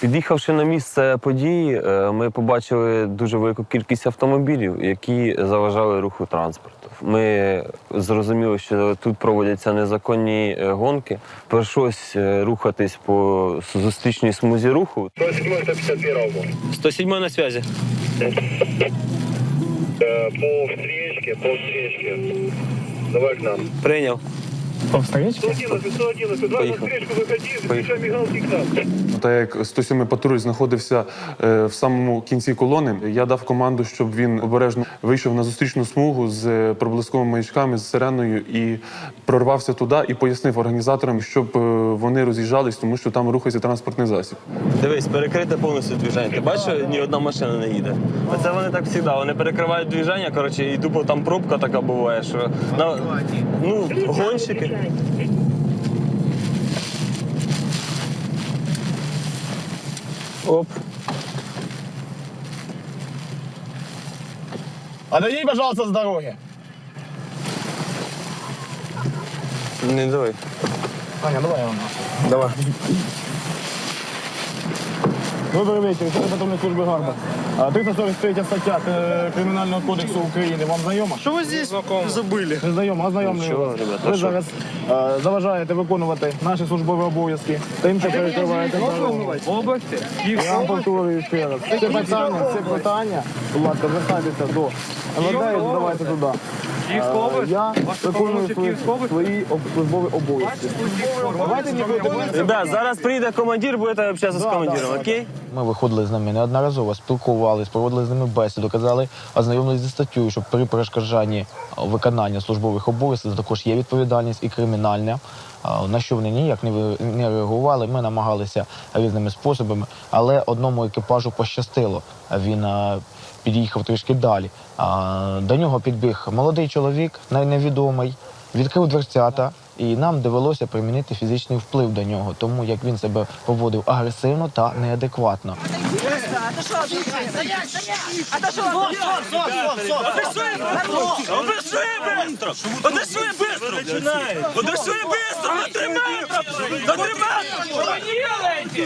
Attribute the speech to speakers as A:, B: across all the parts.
A: Під'їхавши на місце події, е, ми побачили дуже велику кількість автомобілів, які заважали руху транспорту. Ми зрозуміли, що тут проводяться незаконні е, гонки. Прийшлось е, рухатись по зустрічній смузі руху.
B: 107 151
A: 107 на зв'язі.
B: По встречке, по встречке. Давай к нам.
A: Прийняв.
C: По встречке?
B: 111, 111, два на включай к нам.
D: Так як 107 патруль знаходився е, в самому кінці колони, я дав команду, щоб він обережно вийшов на зустрічну смугу з е, проблисковими маячками, з сиреною і прорвався туди і пояснив організаторам, щоб е, вони роз'їжджались, тому що там рухається транспортний засіб.
A: Дивись, перекрите повністю движення. Ти бачиш, ні одна машина не їде. Оце вони так завжди. Вони перекривають движення, коротше, і тупо там пробка така буває, що на, ну, гонщики. Оп.
C: Отойди, пожалуйста, с дороги.
A: Не давай.
C: Аня, давай он.
A: Давай.
C: Добрий вечір, це патрульної служби Гарба. А, 343 стаття е, Кримінального кодексу України. Вам знайома? Що ви здесь забили? Не знайома, ознайомлюю
A: Нічого,
C: вас. Ви зараз е, заважаєте виконувати наші службові обов'язки. Тим, що перекриваєте дорогу.
E: Області?
C: Я вам повторюю ще раз. Це питання, це питання. Будь ласка, звертайтеся до МВД і задавайте туди.
E: Київська область?
C: Я
E: Ваш
C: виконую свої,
E: Київська область?
C: свої об- службові обов'язки. Давайте не будемо.
A: Да, зараз прийде командир, будете общатися з командиром, окей?
F: Ми виходили з ними неодноразово, спілкувалися, проводили з ними бесіду, казали, ознайомились зі статтю, що при перешкоджанні виконання службових обов'язків також є відповідальність і кримінальна. На що вони ніяк не реагували. Ми намагалися різними способами, але одному екіпажу пощастило. Він під'їхав трішки далі. До нього підбіг молодий чоловік, невідомий, відкрив дверцята, і нам довелося примінити фізичний вплив до нього, тому як він себе поводив агресивно та неадекватно.
G: Одешує быстро! Одешує быстро! Одешує быстро! На три метра! На три метра! Что вы делаете?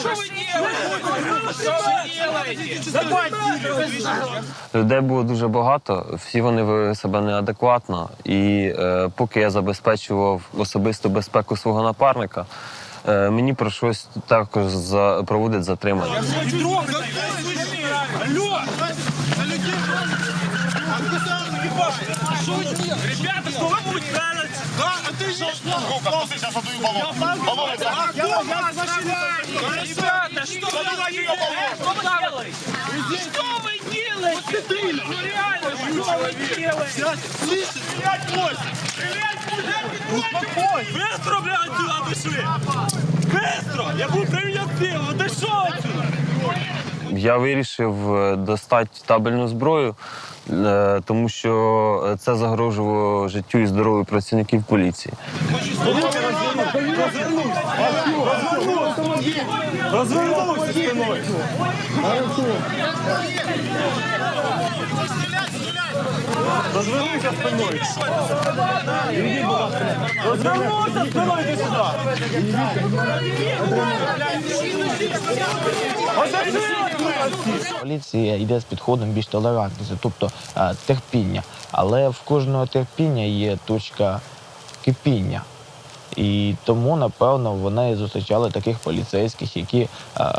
G: Что вы делаете? Что вы делаете?
A: Людей було дуже багато, всі вони вели себе неадекватно. І е, поки я забезпечував особисту безпеку свого напарника, е, мені прийшлось також за, проводити затримання.
G: Алло! Ребята, что вы будете делать? Да, а ты что? сейчас отдаю баллон. Баллон Ребята, что вы делаете? Что вы делаете? Ну реально, что вы делаете? Стрелять брось! Стрелять брось! Быстро, блядь, отсюда дыши! Быстро! Я буду применять силу, дыши отсюда!
A: Я вирішив е, достати табельну зброю, е, тому що це загрожувало життю і здоров'ю працівників поліції.
G: Развернулся спиной! Развернуйся спиной! Развернулся спиной, иди сюда!
F: Поліція йде з підходом більш толерантності, тобто е, терпіння. Але в кожного терпіння є точка кипіння. І тому, напевно, вони зустрічали таких поліцейських, які е,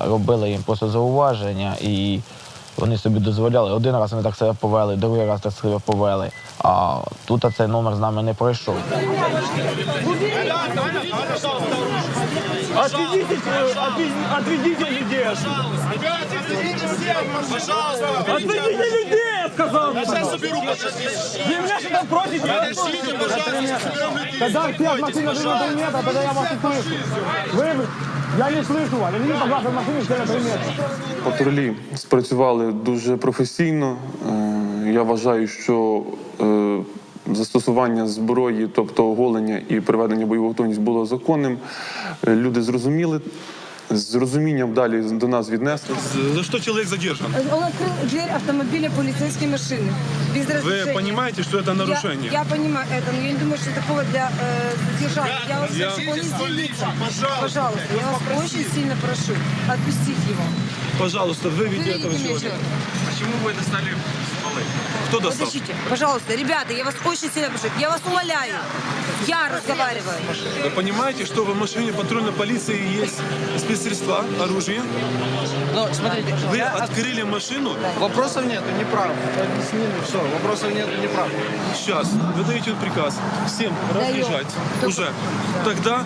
F: робили їм просто зауваження, і вони собі дозволяли. Один раз вони так себе повели, другий раз так себе повели. А тут цей номер з нами не пройшов.
G: Отведите, отведите, отведите людей! Пожалуйста! Отведите людей, я сказал! Я сейчас соберу, Вы меня что там просите? Подождите, пожалуйста!
C: Когда все от машины до метра, тогда я вас не слышу. Вы, я не слышу вас. Я не вижу, как ваша машина все на 3 метра.
D: Патрулі спрацювали дуже професійно. Е, Я вважаю, що е, застосування зброї, тобто оголення і приведення в бойову готовність було законним. Е, Люди зрозуміли. З розумінням далі до нас віднесли.
H: За что человек задержан?
I: Он открыл дверь автомобиля полицейской машины. Без разрешения.
H: Вы понимаете, что это нарушение?
I: Я, я понимаю это, но я не думаю, что это повод для э, задержания. Я вас
H: я-
I: прошу, он извинится. остановиться? Пожалуйста, я вас очень сильно прошу, отпустить его.
H: Пожалуйста, выведи
I: Выведите
H: этого
I: меня
H: человека.
I: человека.
H: Почему вы достали стволы? Кто достал?
I: Подождите, пожалуйста, ребята, я вас очень сильно прошу, я вас умоляю. Я разговариваю.
H: Вы понимаете, что в машине патрульной полиции есть спецсредства, оружие?
E: Ну, смотрите,
H: Вы
E: я-
H: открыли машину,
E: вопросов нет, не прав. Объяснили, все, вопросов нет, не прав.
H: сейчас вы даете приказ всем разъезжать
I: Только-
H: уже. Тогда,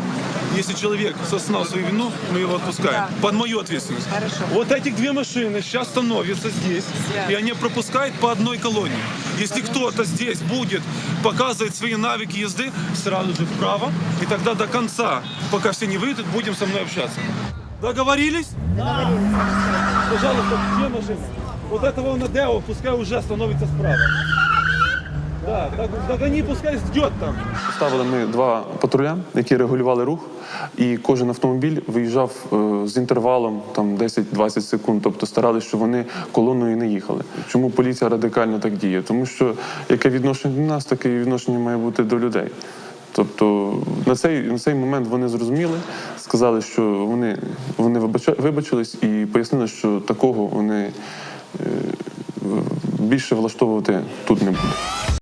H: если человек сознал свою вину, мы его отпускаем.
I: Да.
H: Под мою ответственность.
I: Хорошо.
H: Вот этих две машины сейчас становятся здесь. и они пропускают по одной колонне. Если кто-то здесь будет показывать свои навыки езды, сразу же вправо, и тогда до конца, пока все не выйдут, будем со мной общаться. Договорились? Пожалуйста, две машины. Вот этого Надео пускай уже становится справа. Да, так, догони, пускай ждет там.
D: Ставили ми два патруля, які регулювали рух, і кожен автомобіль виїжджав е, з інтервалом там 10-20 секунд. Тобто старалися, щоб вони колоною не їхали. Чому поліція радикально так діє? Тому що яке відношення до нас, таке відношення має бути до людей. Тобто на цей, на цей момент вони зрозуміли, сказали, що вони, вони вибачились і пояснили, що такого вони е, більше влаштовувати тут не будуть.